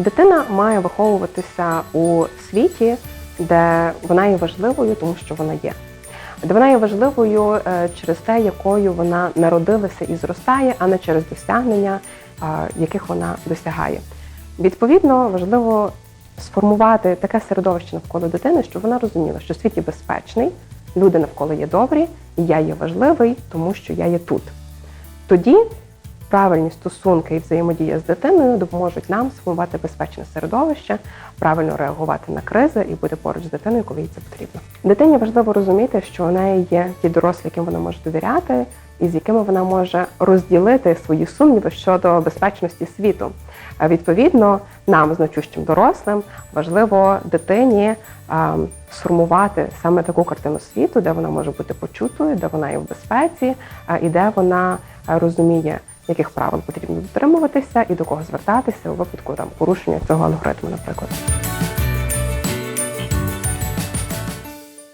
Дитина має виховуватися у світі, де вона є важливою, тому що вона є. Де вона є важливою е, через те, якою вона народилася і зростає, а не через досягнення, е, яких вона досягає. Відповідно, важливо сформувати таке середовище навколо дитини, щоб вона розуміла, що світ є безпечний, люди навколо є добрі, і я є важливий, тому що я є тут. Тоді правильні стосунки і взаємодія з дитиною допоможуть нам сформувати безпечне середовище, правильно реагувати на кризи і бути поруч з дитиною, коли їй це потрібно. Дитині важливо розуміти, що у неї є ті дорослі, яким вона може довіряти, і з якими вона може розділити свої сумніви щодо безпечності світу. Відповідно, нам, значущим дорослим, важливо дитині сформувати саме таку картину світу, де вона може бути почутою, де вона є в безпеці, і де вона розуміє, яких правил потрібно дотримуватися і до кого звертатися у випадку там порушення цього алгоритму, наприклад.